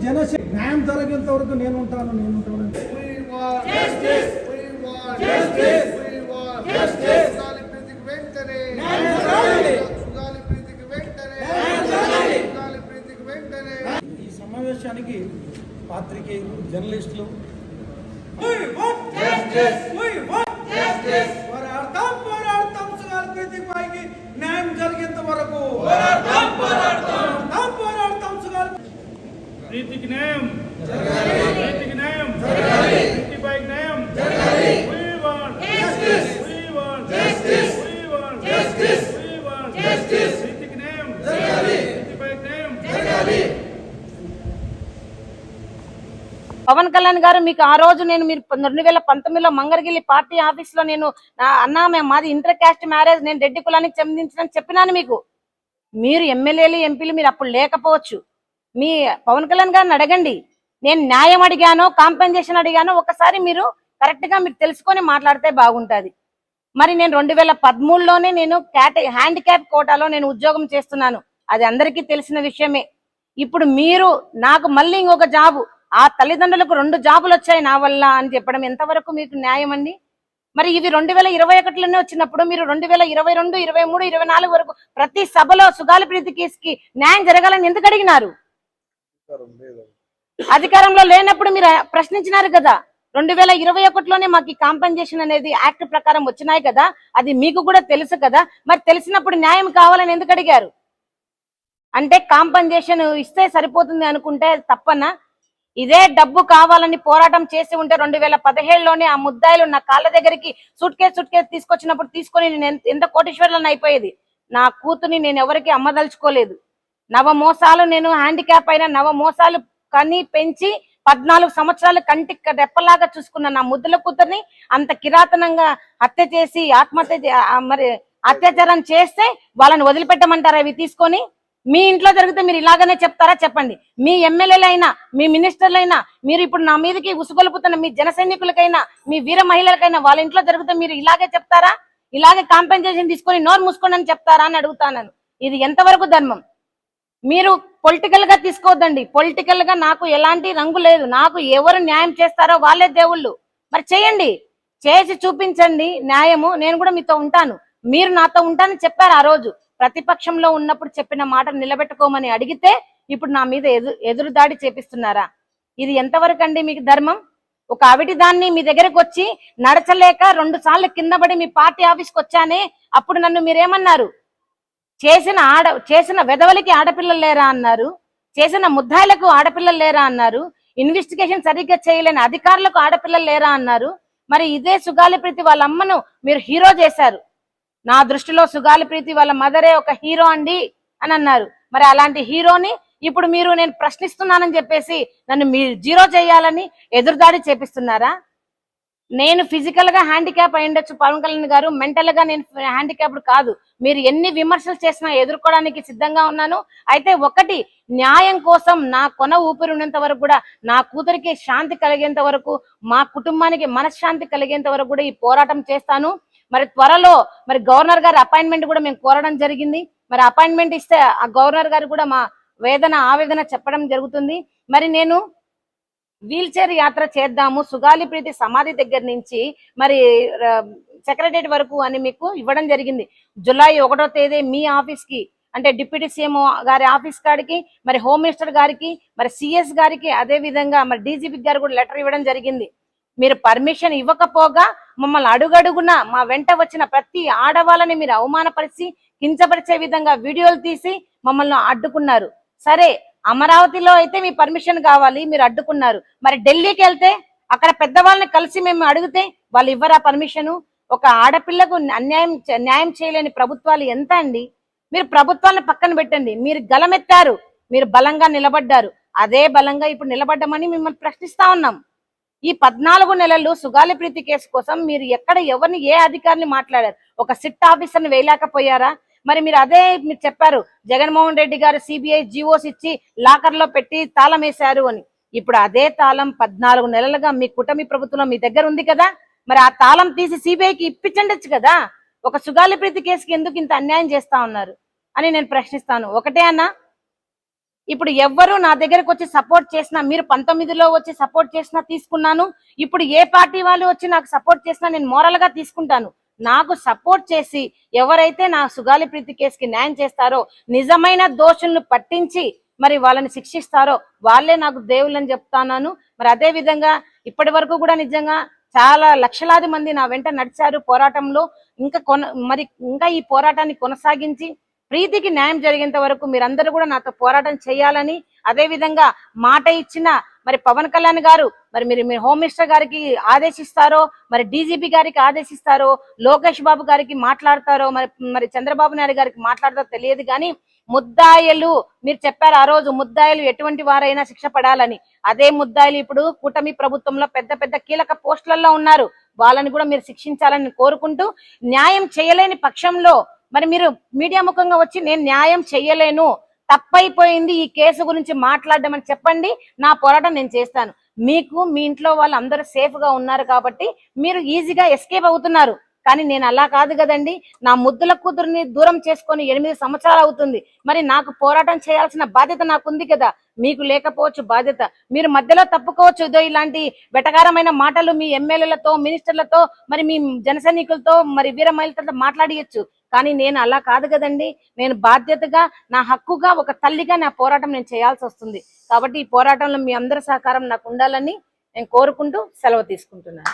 జనసేన న్యాయం జరిగేంత వరకు నేను ఉంటాను నేను ఉంటాను. ఈ సమావేశానికి పాత్రికేయులు జర్నలిస్టులు పోరాడతాం పోరాడతాం సుగాలి ప్రీతి న్యాయం జరిగేంత వరకు. పోరాడతాం పోరాడతాం పోరాడతాం ప్రీతికి న్యాయం ప్రీతికి న్యాయం ప్రీతిపై న్యాయం We want We want We want We want న్యాయం న్యాయం పవన్ కళ్యాణ్ గారు మీకు ఆ రోజు నేను మీరు రెండు వేల పంతొమ్మిదిలో మంగరగిల్లి పార్టీ ఆఫీస్లో నేను నా అన్నా మేము మాది ఇంటర్ క్యాస్ట్ మ్యారేజ్ నేను రెడ్డి కులానికి చెందించిన చెప్పినాను మీకు. మీరు ఎమ్మెల్యేలు ఎంపీలు మీరు అప్పుడు లేకపోవచ్చు. మీ పవన్ కళ్యాణ్ గారిని అడగండి. నేను న్యాయం అడిగాను కాంపెన్సేషన్ అడిగాను ఒకసారి మీరు కరెక్ట్గా మీరు తెలుసుకొని మాట్లాడితే బాగుంటది. మరి నేను రెండు వేల పదమూడులోనే నేను క్యాట హ్యాండిక్యాప్ కోటాలో నేను ఉద్యోగం చేస్తున్నాను. అది అందరికీ తెలిసిన విషయమే. ఇప్పుడు మీరు నాకు మళ్ళీ ఇంకొక జాబు ఆ తల్లిదండ్రులకు రెండు జాబులు వచ్చాయి నా వల్ల అని చెప్పడం ఎంతవరకు మీకు న్యాయం అండి? మరి ఇవి రెండు వేల ఇరవై ఒకటిలోనే వచ్చినప్పుడు మీరు రెండు వేల ఇరవై రెండు ఇరవై మూడు ఇరవై నాలుగు వరకు ప్రతి సభలో సుగాలి ప్రీతి కేసుకి న్యాయం జరగాలని ఎందుకు అడిగినారు? అధికారంలో లేనప్పుడు మీరు ప్రశ్నించినారు కదా. రెండు వేల ఇరవై ఒకటిలోనే మాకు కాంపెన్సేషన్ అనేది యాక్ట్ ప్రకారం వచ్చినాయి కదా. అది మీకు కూడా తెలుసు కదా. మరి తెలిసినప్పుడు న్యాయం కావాలని ఎందుకు అడిగారు? అంటే కాంపెన్సేషన్ ఇస్తే సరిపోతుంది అనుకుంటే తప్పన? ఇదే డబ్బు కావాలని పోరాటం చేసి ఉంటే రెండు వేల పదిహేడులోనే ఆ ముద్దాయిలు నా కాళ్ళ దగ్గరికి సూట్ కేసు సూట్ కేసు తీసుకొచ్చినప్పుడు తీసుకొని నేను ఎంత- కోటేశ్వర్లను అయిపోయేది? నా కూతుని నేను ఎవరికి అమ్మదలుచుకోలేదు. నవ మోసాలు నేను హ్యాండిక్యాప్ అయిన నవ మోసాలు కని పెంచి పద్నాలుగు సంవత్సరాలు కంటి రెప్పలాగా చూసుకున్న నా ముద్దుల కూతుర్ని అంత కిరాతనంగా హత్య చేసి ఆత్మహత్య మరి అత్యాచారం చేస్తే వాళ్ళని వదిలిపెట్టమంటారా ఇవి తీసుకొని? మీ ఇంట్లో జరిగితే మీరు ఇలాగనే చెప్తారా చెప్పండి. మీ ఎమ్మెల్యేలైనా మీ మినిస్టర్లైనా మీరు ఇప్పుడు నా మీదకి ఉసుగొలుపుతున్న మీ జన సైనికులకైనా మీ వీర మహిళలకైనా వాళ్ళ ఇంట్లో జరిగితే మీరు ఇలాగే చెప్తారా? ఇలాగే కాంపెన్సేషన్ తీసుకొని నోరు మూసుకోండి అని చెప్తారా అని అడుగుతాను ఇది ఎంతవరకు ధర్మం? మీరు పొలిటికల్గా తీసుకోవద్దండి. పొలిటికల్గా నాకు ఎలాంటి రంగు లేదు. నాకు ఎవరు న్యాయం చేస్తారో వాళ్ళే దేవుళ్ళు. మరి చేయండి. చేసి చూపించండి న్యాయము. నేను కూడా మీతో ఉంటాను. మీరు నాతో ఉంటానని చెప్పారు ఆ రోజు. ప్రతిపక్షంలో ఉన్నప్పుడు చెప్పిన మాట నిలబెట్టుకోమని అడిగితే ఇప్పుడు నా మీద ఎదు ఎదురు దాడి చేపిస్తున్నారా? ఇది ఎంతవరకు అండి మీకు ధర్మం? ఒక అవిటి దాన్ని మీ దగ్గరకు వచ్చి నడచలేక రెండు సార్లు కింద పడి మీ పార్టీ ఆఫీస్కి వచ్చానే అప్పుడు నన్ను మీరేమన్నారు? చేసిన ఆడ చేసిన వెధవలకి ఆడపిల్లలు లేరా అన్నారు. చేసిన ముద్దాయిలకు ఆడపిల్లలు లేరా అన్నారు. ఇన్వెస్టిగేషన్ సరిగ్గా చేయలేని అధికారులకు ఆడపిల్లలు లేరా అన్నారు. మరి ఇదే సుగాలి ప్రీతి వాళ్ళ అమ్మను మీరు హీరో చేశారు. నా దృష్టిలో సుగాలి ప్రీతి వాళ్ళ మదరే ఒక హీరో అండి అని అన్నారు. మరి అలాంటి హీరోని ఇప్పుడు మీరు నేను ప్రశ్నిస్తున్నానని చెప్పేసి నన్ను మీరు జీరో చేయాలని ఎదురుదాడి చేపిస్తున్నారా? నేను ఫిజికల్గా హ్యాండిక్యాప్ అయి ఉండొచ్చు పవన్ కళ్యాణ్ గారు. మెంటల్గా నేను హ్యాండిక్యాప్డ్ కాదు. మీరు ఎన్ని విమర్శలు చేసినా ఎదుర్కోవడానికి సిద్ధంగా ఉన్నాను. అయితే ఒకటి న్యాయం కోసం నా కొన ఊపిరి ఉన్నంత వరకు కూడా నా కూతురికి శాంతి కలిగేంత వరకు మా కుటుంబానికి మనశ్శాంతి కలిగేంత వరకు కూడా ఈ పోరాటం చేస్తాను. మరి త్వరలో మరి గవర్నర్ గారి అపాయింట్మెంట్ కూడా మేము కోరడం జరిగింది. మరి అపాయింట్మెంట్ ఇస్తే ఆ గవర్నర్ గారు కూడా మా వేదన ఆవేదన చెప్పడం జరుగుతుంది. మరి నేను వీల్ చైర్ యాత్ర చేద్దాము. సుగాలి ప్రీతి సమాధి దగ్గర నుంచి మరి సెక్రటరేట్ వరకు అని మీకు ఇవ్వడం జరిగింది. జులై ఒకటో తేదీ మీ ఆఫీస్కి అంటే డిప్యూటీ సీఎం గారి ఆఫీస్ కాడికి మరి హోమ్ మినిస్టర్ గారికి మరి సిఎస్ గారికి అదే విధంగా మరి డీజీపీ గారు కూడా లెటర్ ఇవ్వడం జరిగింది. మీరు పర్మిషన్ ఇవ్వకపోగా మమ్మల్ని అడుగడుగున మా వెంట వచ్చిన ప్రతి ఆడవాళ్ళని మీరు అవమానపరిచి కించపరిచే విధంగా వీడియోలు తీసి మమ్మల్ని అడ్డుకున్నారు. సరే అమరావతిలో అయితే మీ పర్మిషన్ కావాలి మీరు అడ్డుకున్నారు. మరి ఢిల్లీకి వెళ్తే అక్కడ పెద్దవాళ్ళని కలిసి మేము అడిగితే వాళ్ళు ఇవ్వరా పర్మిషన్? ఒక ఆడపిల్లకు అన్యాయం న్యాయం చేయలేని ప్రభుత్వాలు ఎంత అండి? మీరు ప్రభుత్వాలను పక్కన పెట్టండి. మీరు గలమెత్తారు. మీరు బలంగా నిలబడ్డారు. అదే బలంగా ఇప్పుడు నిలబడ్డమని మిమ్మల్ని ప్రశ్నిస్తా ఉన్నాం. ఈ పద్నాలుగు నెలలు సుగాలి ప్రీతి కేసు కోసం మీరు ఎక్కడ ఎవరిని ఏ అధికారిని మాట్లాడారు? ఒక సిట్ ఆఫీసర్ని వేయలేకపోయారా? మరి మీరు అదే మీరు చెప్పారు జగన్మోహన్ రెడ్డి గారు సిబిఐ జీవోస్ ఇచ్చి లాకర్లో పెట్టి తాళం వేశారు అని. ఇప్పుడు అదే తాళం పద్నాలుగు నెలలుగా మీ కుటమి ప్రభుత్వం మీ దగ్గర ఉంది కదా మరి ఆ తాళం తీసి సిబిఐకి ఇప్పించండొచ్చు కదా. ఒక సుగాలి ప్రీతి కేసుకి ఎందుకు ఇంత అన్యాయం చేస్తా ఉన్నారు అని నేను ప్రశ్నిస్తాను. ఒకటే అన్నా ఇప్పుడు ఎవ్వరు నా దగ్గరకు వచ్చి సపోర్ట్ చేసినా మీరు పంతొమ్మిదిలో వచ్చి సపోర్ట్ చేసినా తీసుకున్నాను ఇప్పుడు ఏ పార్టీ వాళ్ళు వచ్చి నాకు సపోర్ట్ చేసినా నేను మోరల్గా తీసుకుంటాను. నాకు సపోర్ట్ చేసి ఎవరైతే నా సుగాలి ప్రీతి కేసుకి న్యాయం చేస్తారో నిజమైన దోషులను పట్టించి మరి వాళ్ళని శిక్షిస్తారో వాళ్ళే నాకు దేవుళ్ళని చెప్తాను మరి అదే విధంగా ఇప్పటి వరకు కూడా నిజంగా చాలా లక్షలాది మంది నా వెంట నడిచారు పోరాటంలో. ఇంకా కొన మరి ఇంకా ఈ పోరాటాన్ని కొనసాగించి ప్రీతికి న్యాయం జరిగేంత వరకు మీరందరూ కూడా నాతో పోరాటం చేయాలని అదే విధంగా మాట ఇచ్చిన మరి పవన్ కళ్యాణ్ గారు మరి మీరు మీ హోమ్ మినిస్టర్ గారికి ఆదేశిస్తారో మరి డీజీపీ గారికి ఆదేశిస్తారో లోకేష్ బాబు గారికి మాట్లాడతారో మరి మరి చంద్రబాబు నాయుడు గారికి మాట్లాడతారో తెలియదు కానీ ముద్దాయలు మీరు చెప్పారు ఆ రోజు ముద్దాయలు ఎటువంటి వారైనా శిక్ష పడాలని. అదే ముద్దాయిలు ఇప్పుడు కూటమి ప్రభుత్వంలో పెద్ద పెద్ద కీలక పోస్టులలో ఉన్నారు. వాళ్ళని కూడా మీరు శిక్షించాలని కోరుకుంటూ న్యాయం చేయలేని పక్షంలో మరి మీరు మీడియా ముఖంగా వచ్చి నేను న్యాయం చెయ్యలేను తప్పైపోయింది ఈ కేసు గురించి మాట్లాడడం అని చెప్పండి. నా పోరాటం నేను చేస్తాను. మీకు మీ ఇంట్లో వాళ్ళు అందరూ సేఫ్గా ఉన్నారు కాబట్టి మీరు ఈజీగా ఎస్కేప్ అవుతున్నారు. కానీ నేను అలా కాదు కదండి. నా ముద్దుల కూతురుని దూరం చేసుకొని ఎనిమిది సంవత్సరాలు అవుతుంది. మరి నాకు పోరాటం చేయాల్సిన బాధ్యత నాకుంది కదా. మీకు లేకపోవచ్చు బాధ్యత. మీరు మధ్యలో తప్పుకోవచ్చు ఇదో ఇలాంటి వెటకారమైన మాటలు మీ ఎమ్మెల్యేలతో మినిస్టర్లతో మరి మీ జనసైనికులతో మరి వీర మహిళలతో మాట్లాడియచ్చు. కానీ నేను అలా కాదు కదండి. నేను బాధ్యతగా నా హక్కుగా ఒక తల్లిగా నా పోరాటం నేను చేయాల్సి వస్తుంది. కాబట్టి ఈ పోరాటంలో మీ అందరి సహకారం నాకు ఉండాలని నేను కోరుకుంటూ సెలవు తీసుకుంటున్నాను.